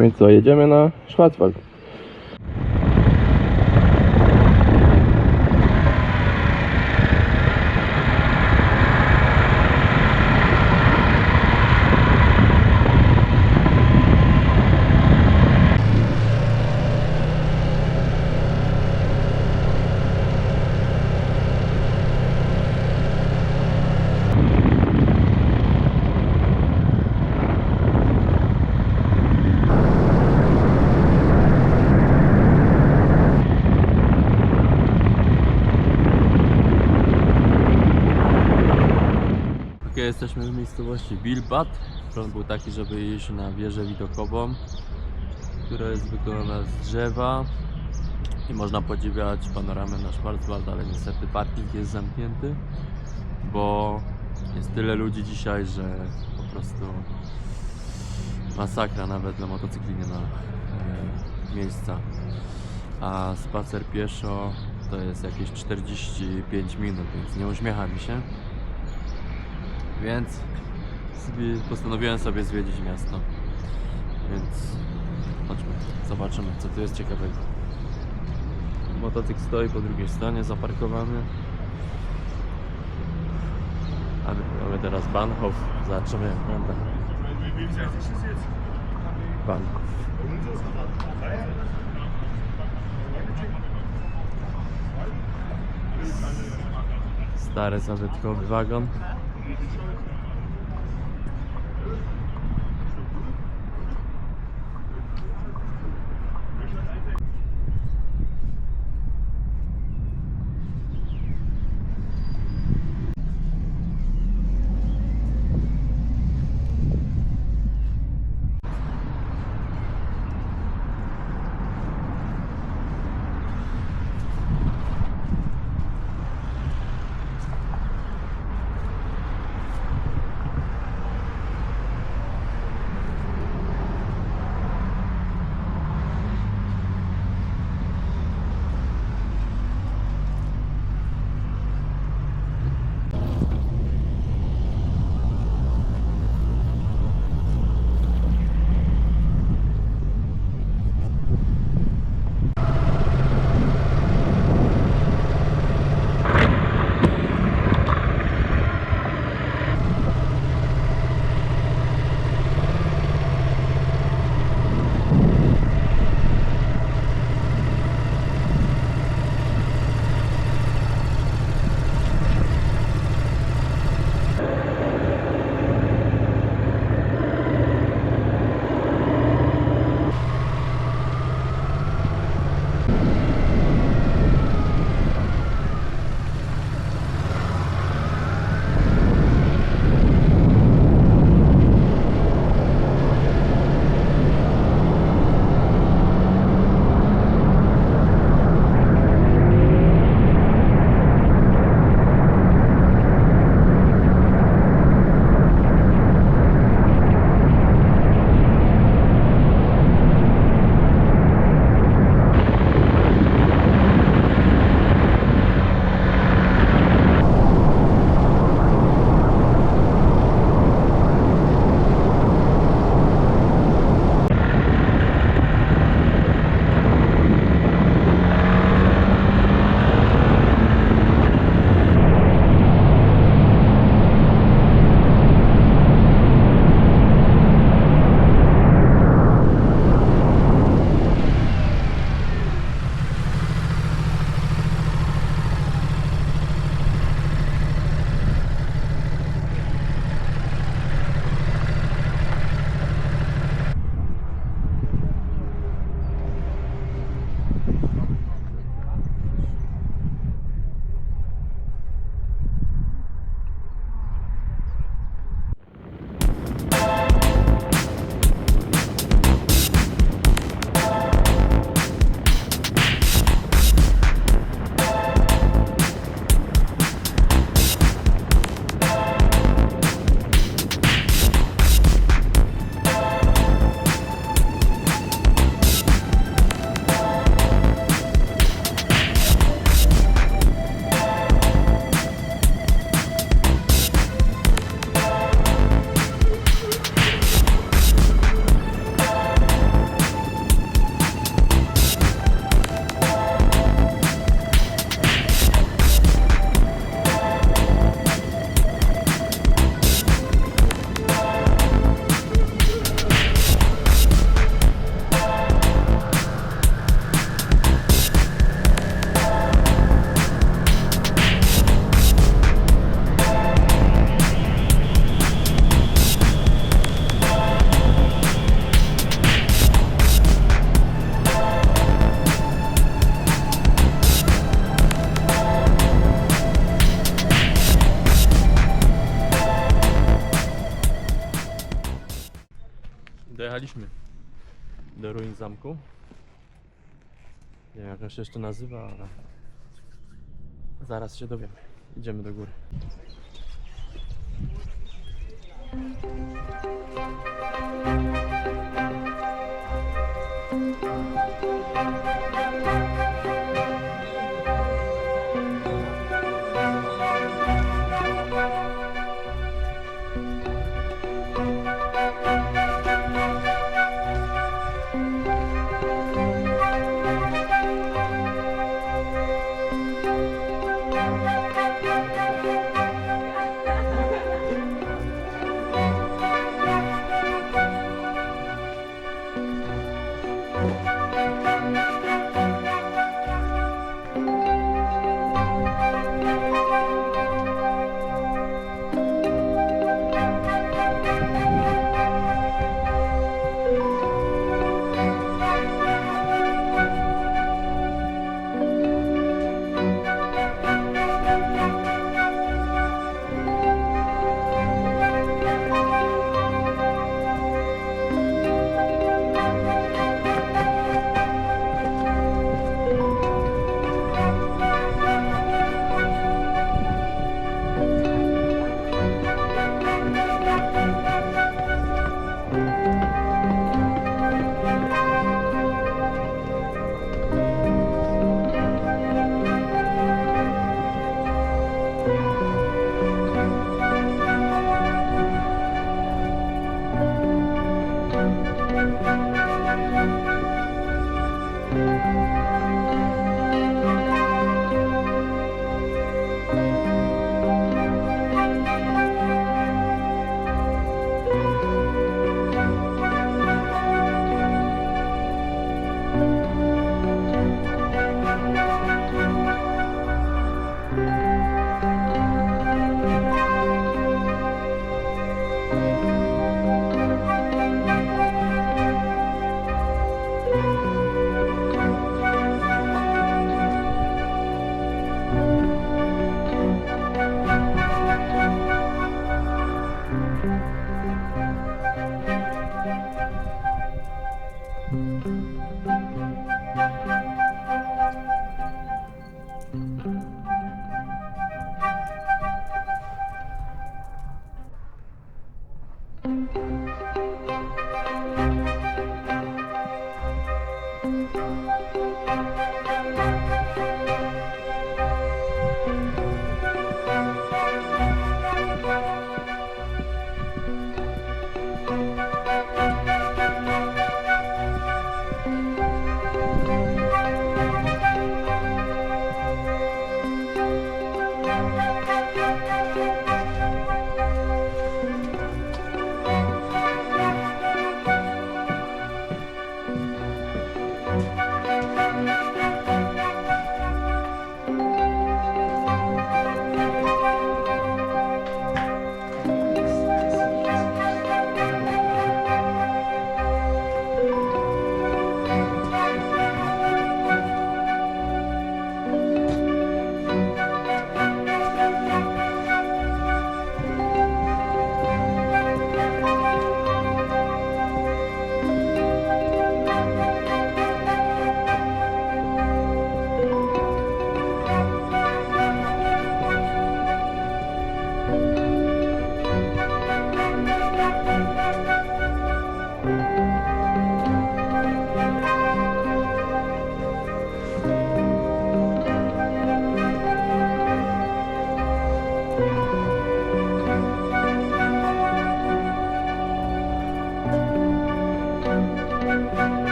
Więc co, jedziemy na Schwarzwald. Jesteśmy w miejscowości Bilbat. Plan był taki, żeby iść na wieżę widokową, która jest wykonana z drzewa i można podziwiać panoramę na Schwarzwald, ale niestety parking jest zamknięty, bo jest tyle ludzi dzisiaj, że po prostu masakra nawet dla motocykli nie ma e, miejsca. A spacer pieszo to jest jakieś 45 minut, więc nie uśmiecha mi się. Więc postanowiłem sobie zwiedzić miasto. Więc chodźmy, zobaczymy co tu jest ciekawego. Motocykl stoi po drugiej stronie, zaparkowany. A my mamy teraz Bahnhof. Zobaczymy jak wygląda. Bahnhof. Stary zabytkowy wagon. you dojechaliśmy do ruin zamku. Nie wiem jak on się jeszcze nazywa, ale zaraz się dowiemy. Idziemy do góry.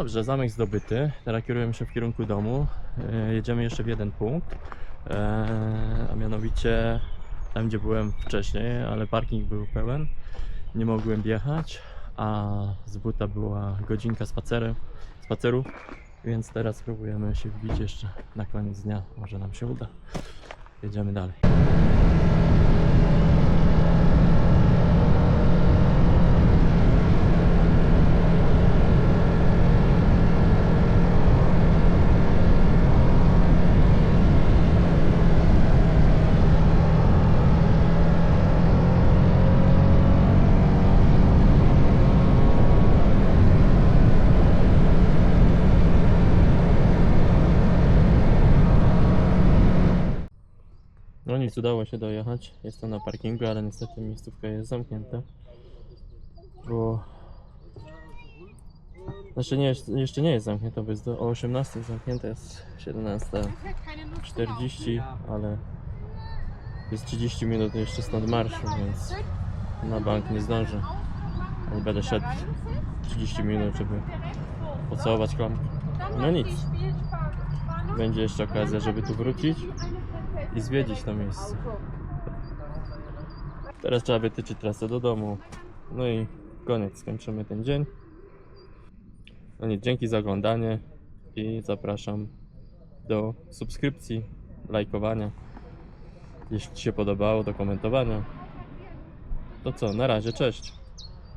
dobrze, zamek zdobyty. Teraz kierujemy się w kierunku domu. E, Jedziemy jeszcze w jeden punkt, e, a mianowicie tam, gdzie byłem wcześniej, ale parking był pełen. Nie mogłem wjechać, a z buta była godzinka spacerem, spaceru, więc teraz spróbujemy się wbić jeszcze na koniec dnia. Może nam się uda. Jedziemy dalej. Udało się dojechać. Jestem na parkingu, ale niestety miejscówka jest zamknięta. Bo... Znaczy nie, jeszcze nie jest zamknięta, bo jest do, o 18 zamknięta, jest 17.40, ale jest 30 minut jeszcze stąd marszu, więc na bank nie zdążę. Nie będę szedł 30 minut, żeby pocałować klamkę. No nic. Będzie jeszcze okazja, żeby tu wrócić i zwiedzić to miejsce. Teraz trzeba wytyczyć trasę do domu. No i koniec, skończymy ten dzień. No nic, dzięki za oglądanie i zapraszam do subskrypcji, lajkowania. Jeśli Ci się podobało, do komentowania. To co, na razie, cześć.